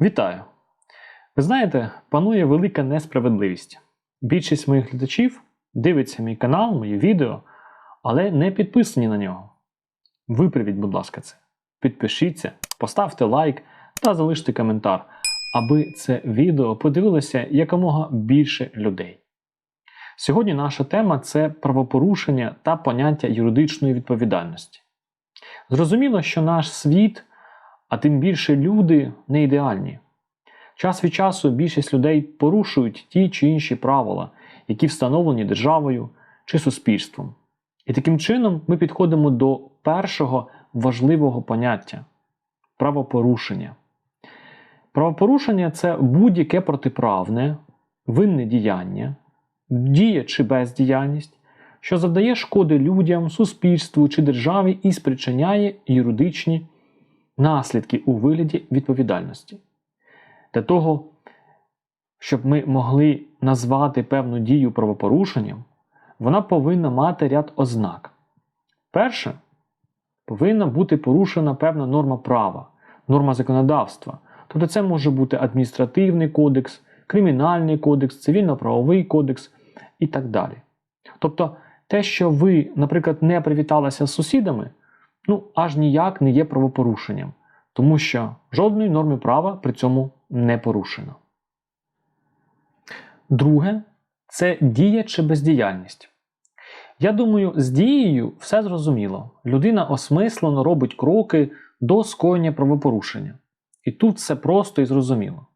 Вітаю! Ви знаєте, панує велика несправедливість. Більшість моїх глядачів дивиться мій канал, мої відео, але не підписані на нього. Виправіть, будь ласка, це. Підпишіться, поставте лайк та залиште коментар, аби це відео подивилося якомога більше людей. Сьогодні наша тема це правопорушення та поняття юридичної відповідальності. Зрозуміло, що наш світ, а тим більше люди, не ідеальні. Час від часу більшість людей порушують ті чи інші правила, які встановлені державою чи суспільством. І таким чином ми підходимо до першого важливого поняття правопорушення. Правопорушення це будь-яке протиправне, винне діяння, дія чи бездіяльність, що завдає шкоди людям, суспільству чи державі і спричиняє юридичні наслідки у вигляді відповідальності. Для того, щоб ми могли назвати певну дію правопорушенням, вона повинна мати ряд ознак. Перше, повинна бути порушена певна норма права, норма законодавства. Тобто це може бути адміністративний кодекс, кримінальний кодекс, цивільно-правовий кодекс і так далі. Тобто, те, що ви, наприклад, не привіталися з сусідами, ну аж ніяк не є правопорушенням, тому що жодної норми права при цьому не порушено. Друге це дія чи бездіяльність. Я думаю, з дією все зрозуміло. Людина осмислено робить кроки до скоєння правопорушення. І тут все просто і зрозуміло.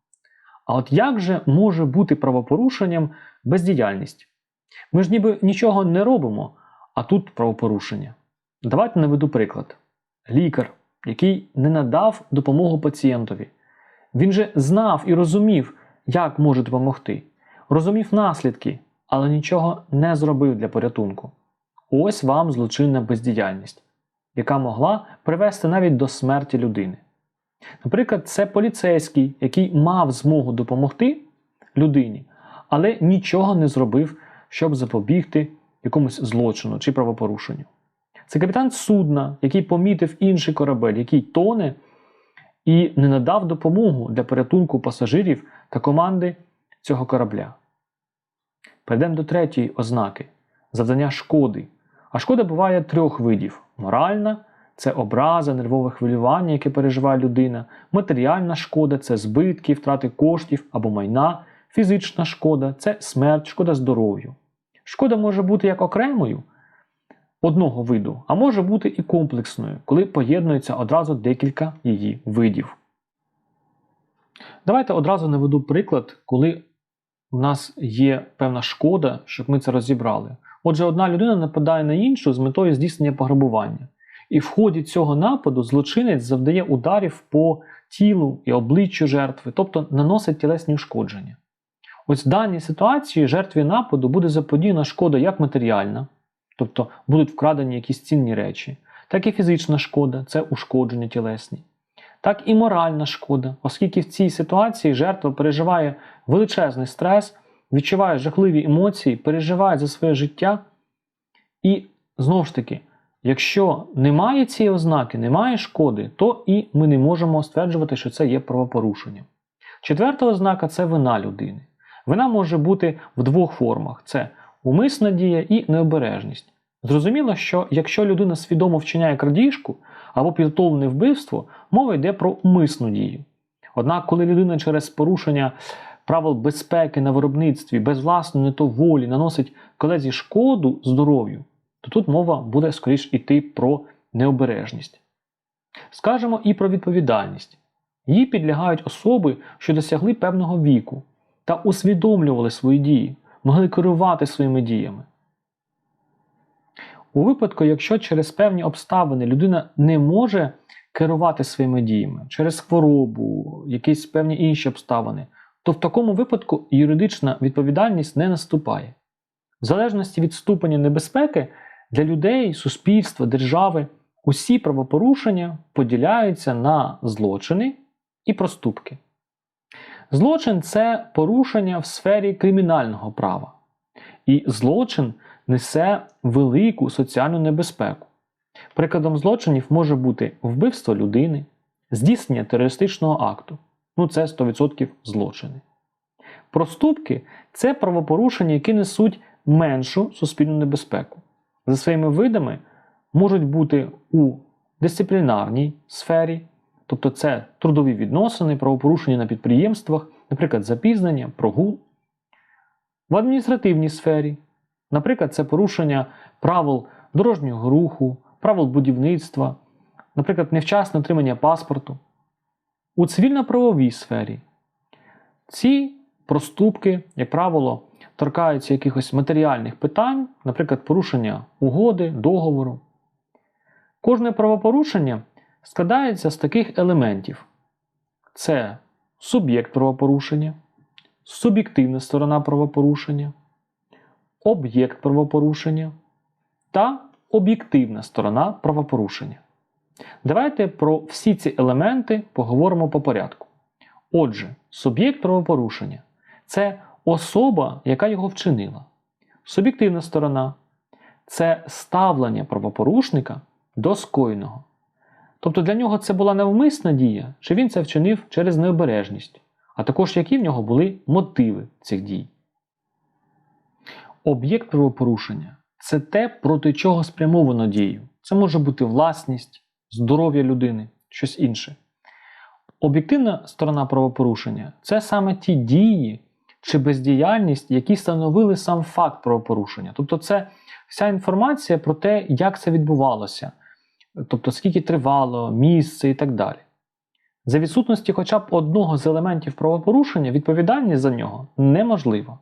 А от як же може бути правопорушенням бездіяльність? Ми ж ніби нічого не робимо, а тут правопорушення. Давайте наведу приклад. Лікар, який не надав допомогу пацієнтові. Він же знав і розумів, як може допомогти, розумів наслідки, але нічого не зробив для порятунку. Ось вам злочинна бездіяльність, яка могла привести навіть до смерті людини. Наприклад, це поліцейський, який мав змогу допомогти людині, але нічого не зробив, щоб запобігти якомусь злочину чи правопорушенню. Це капітан судна, який помітив інший корабель, який тоне, і не надав допомогу для порятунку пасажирів та команди цього корабля. Перейдемо до третьої ознаки завдання шкоди. А шкода буває трьох видів: моральна це образа, нервове хвилювання, яке переживає людина, матеріальна шкода це збитки, втрати коштів або майна, фізична шкода це смерть, шкода здоров'ю. Шкода може бути як окремою одного виду, а може бути і комплексною, коли поєднується одразу декілька її видів. Давайте одразу наведу приклад, коли у нас є певна шкода, щоб ми це розібрали. Отже, одна людина нападає на іншу з метою здійснення пограбування. І в ході цього нападу злочинець завдає ударів по тілу і обличчю жертви, тобто наносить тілесні ушкодження. Ось в даній ситуації жертві нападу буде заподіяна шкода як матеріальна, тобто будуть вкрадені якісь цінні речі, так і фізична шкода це ушкодження тілесні, так і моральна шкода, оскільки в цій ситуації жертва переживає величезний стрес, відчуває жахливі емоції, переживає за своє життя. І знову ж таки, якщо немає цієї ознаки, немає шкоди, то і ми не можемо стверджувати, що це є правопорушенням. Четверта ознака це вина людини. Вина може бути в двох формах: це умисна дія і необережність. Зрозуміло, що якщо людина свідомо вчиняє крадіжку або підготовлене вбивство, мова йде про умисну дію. Однак, коли людина через порушення правил безпеки на виробництві без власної не то волі наносить колезі шкоду здоров'ю, то тут мова буде скоріш іти про необережність. Скажемо і про відповідальність. Їй підлягають особи, що досягли певного віку та усвідомлювали свої дії, могли керувати своїми діями. У випадку, якщо через певні обставини людина не може керувати своїми діями через хворобу, якісь певні інші обставини, то в такому випадку юридична відповідальність не наступає. В залежності від ступеня небезпеки для людей, суспільства, держави усі правопорушення поділяються на злочини і проступки. Злочин це порушення в сфері кримінального права. І злочин несе велику соціальну небезпеку. Прикладом злочинів може бути вбивство людини, здійснення терористичного акту, ну це 100% злочини. Проступки це правопорушення, які несуть меншу суспільну небезпеку. За своїми видами можуть бути у дисциплінарній сфері, тобто це трудові відносини, правопорушення на підприємствах, наприклад, запізнення, прогул. В адміністративній сфері, наприклад, це порушення правил дорожнього руху, правил будівництва, наприклад, невчасне отримання паспорту. У цивільно-правовій сфері ці проступки, як правило, торкаються якихось матеріальних питань, наприклад, порушення угоди, договору. Кожне правопорушення складається з таких елементів: це суб'єкт правопорушення, суб'єктивна сторона правопорушення, об'єкт правопорушення та об'єктивна сторона правопорушення. Давайте про всі ці елементи поговоримо по порядку. Отже, суб'єкт правопорушення це особа, яка його вчинила. Суб'єктивна сторона це ставлення правопорушника до скоєного. Тобто для нього це була навмисна дія, чи він це вчинив через необережність, а також які в нього були мотиви цих дій. Об'єкт правопорушення це те, проти чого спрямовано дію. Це може бути власність, здоров'я людини, щось інше. Об'єктивна сторона правопорушення це саме ті дії чи бездіяльність, які становили сам факт правопорушення. Тобто, це вся інформація про те, як це відбувалося, тобто скільки тривало, місце і так далі. За відсутності хоча б одного з елементів правопорушення, відповідальність за нього неможлива.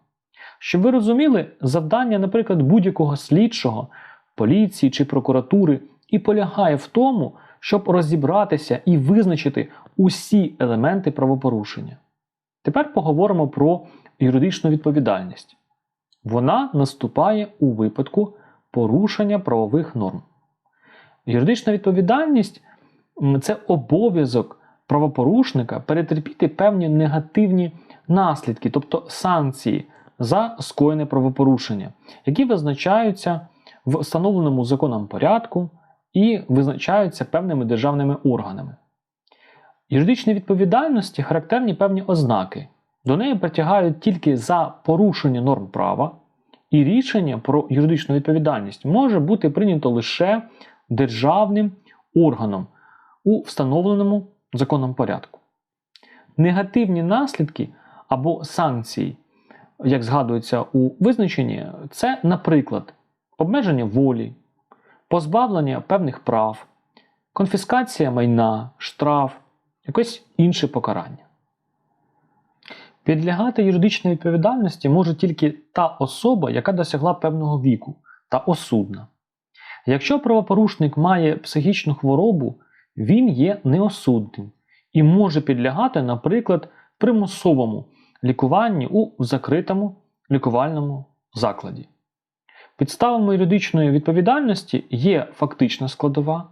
Щоб ви розуміли, завдання, наприклад, будь-якого слідчого, поліції чи прокуратури і полягає в тому, щоб розібратися і визначити усі елементи правопорушення. Тепер поговоримо про юридичну відповідальність. Вона наступає у випадку порушення правових норм. Юридична відповідальність це обов'язок правопорушника перетерпіти певні негативні наслідки, тобто санкції за скоєне правопорушення, які визначаються в встановленому законом порядку і визначаються певними державними органами. Юридичній відповідальності характерні певні ознаки. До неї притягають тільки за порушення норм права, і рішення про юридичну відповідальність може бути прийнято лише державним органом у встановленому законом порядку. Негативні наслідки або санкції, як згадується у визначенні, це, наприклад, обмеження волі, позбавлення певних прав, конфіскація майна, штраф, якесь інше покарання. Підлягати юридичній відповідальності може тільки та особа, яка досягла певного віку, та осудна. Якщо правопорушник має психічну хворобу, він є неосудним і може підлягати, наприклад, примусовому лікуванню у закритому лікувальному закладі. Підставами юридичної відповідальності є фактична складова,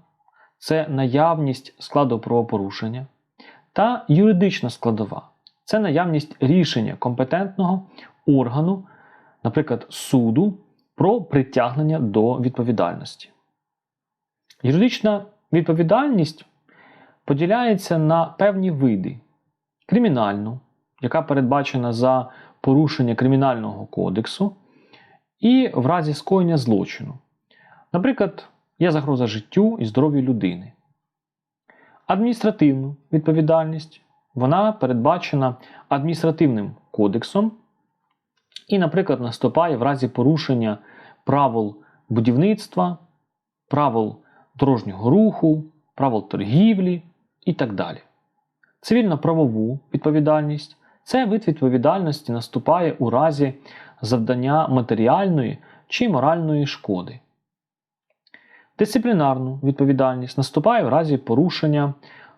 це наявність складу правопорушення, та юридична складова це наявність рішення компетентного органу, наприклад, суду, про притягнення до відповідальності. Юридична відповідальність поділяється на певні види: кримінальну, яка передбачена за порушення Кримінального кодексу, і в разі скоєння злочину. Наприклад, є загроза життю і здоров'ю людини. Адміністративну відповідальність вона передбачена адміністративним кодексом і, наприклад, наступає в разі порушення правил будівництва, правил дорожнього руху, правил торгівлі і так далі. Цивільно-правову відповідальність це вид відповідальності наступає у разі завдання матеріальної чи моральної шкоди. Дисциплінарну відповідальність наступає в разі порушення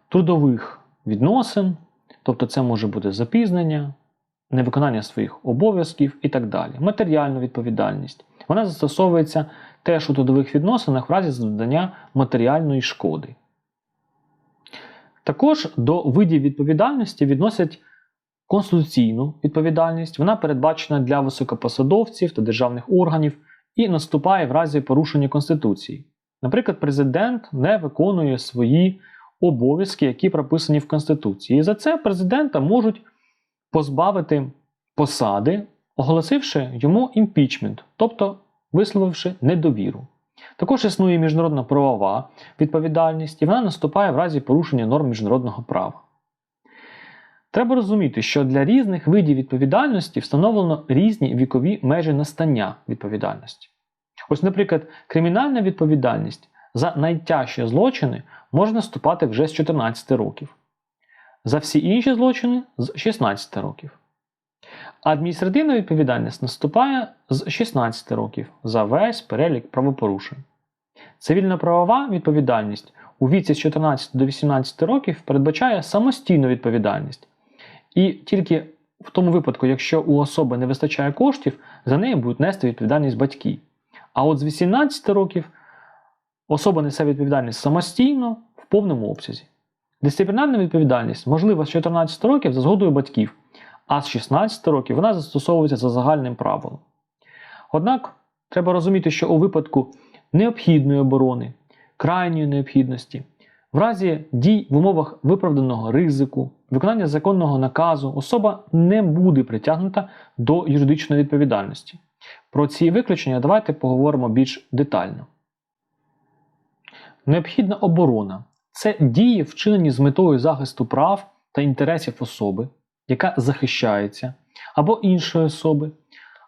трудових відносин, тобто це може бути запізнення, невиконання своїх обов'язків і так далі. Матеріальна відповідальність. Вона застосовується теж у трудових відносинах в разі завдання матеріальної шкоди. Також до видів відповідальності відносять конституційну відповідальність. Вона передбачена для високопосадовців та державних органів і наступає в разі порушення Конституції. Наприклад, президент не виконує свої обов'язки, які прописані в Конституції. І за це президента можуть позбавити посади, оголосивши йому імпічмент, тобто висловивши недовіру. Також існує міжнародна правова відповідальність, і вона наступає в разі порушення норм міжнародного права. Треба розуміти, що для різних видів відповідальності встановлено різні вікові межі настання відповідальності. Ось, наприклад, кримінальна відповідальність за найтяжчі злочини може наступати вже з 14 років, за всі інші злочини з 16 років. Адміністративна відповідальність наступає з 16 років за весь перелік правопорушень. Цивільно-правова відповідальність у віці з 14 до 18 років передбачає самостійну відповідальність. І тільки в тому випадку, якщо у особи не вистачає коштів, за неї будуть нести відповідальність батьки. А от з 18 років особа несе відповідальність самостійно в повному обсязі. Дисциплінарна відповідальність можлива з 14 років за згодою батьків, а з 16 років вона застосовується за загальним правилом. Однак треба розуміти, що у випадку необхідної оборони, крайньої необхідності, в разі дій в умовах виправданого ризику, виконання законного наказу, особа не буде притягнута до юридичної відповідальності. Про ці виключення давайте поговоримо більш детально. Необхідна оборона це дії, вчинені з метою захисту прав та інтересів особи, яка захищається, або іншої особи,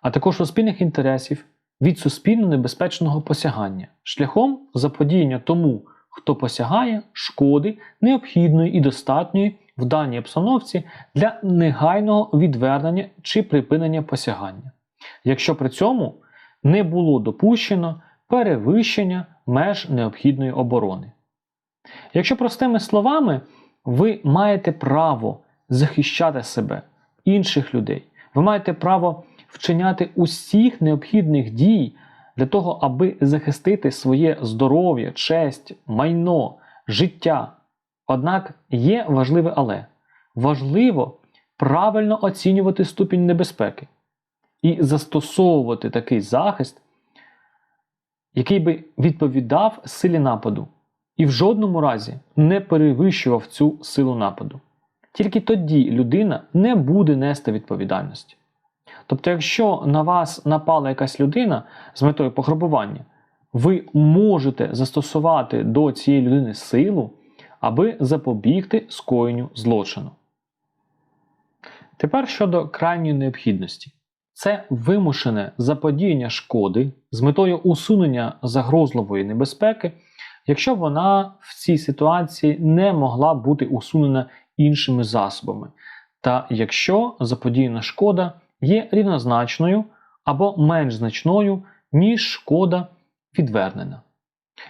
а також суспільних інтересів від суспільно небезпечного посягання, шляхом заподіяння тому, хто посягає шкоди необхідної і достатньої в даній обстановці для негайного відвернення чи припинення посягання, якщо при цьому не було допущено перевищення меж необхідної оборони. Якщо простими словами, ви маєте право захищати себе, інших людей, ви маєте право вчиняти усіх необхідних дій для того, аби захистити своє здоров'я, честь, майно, життя. Однак є важливе але. Важливо правильно оцінювати ступінь небезпеки і застосовувати такий захист, який би відповідав силі нападу, і в жодному разі не перевищував цю силу нападу. Тільки тоді людина не буде нести відповідальності. Тобто, якщо на вас напала якась людина з метою пограбування, ви можете застосувати до цієї людини силу, аби запобігти скоєнню злочину. Тепер щодо крайньої необхідності. Це вимушене заподіяння шкоди з метою усунення загрозливої небезпеки, якщо вона в цій ситуації не могла бути усунена іншими засобами, та якщо заподіяна шкода є рівнозначною або менш значною, ніж шкода відвернена.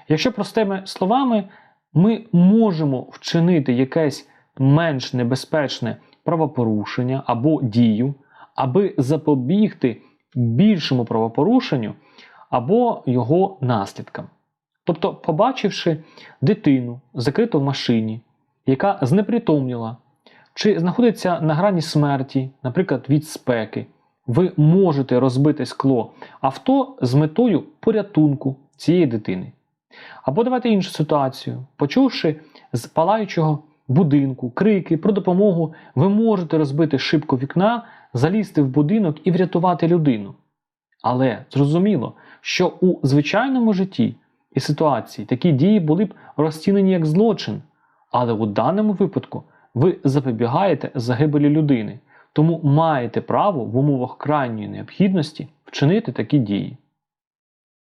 Якщо простими словами, ми можемо вчинити якесь менш небезпечне правопорушення або дію, аби запобігти більшому правопорушенню або його наслідкам. Тобто, побачивши дитину, закриту в машині, яка знепритомніла, чи знаходиться на грані смерті, наприклад, від спеки, ви можете розбити скло авто з метою порятунку цієї дитини. Або давайте іншу ситуацію. Почувши з палаючого будинку крики про допомогу, ви можете розбити шибку вікна, залізти в будинок і врятувати людину. Але зрозуміло, що у звичайному житті і ситуації такі дії були б розцінені як злочин. Але у даному випадку ви запобігаєте загибелі людини, тому маєте право в умовах крайньої необхідності вчинити такі дії.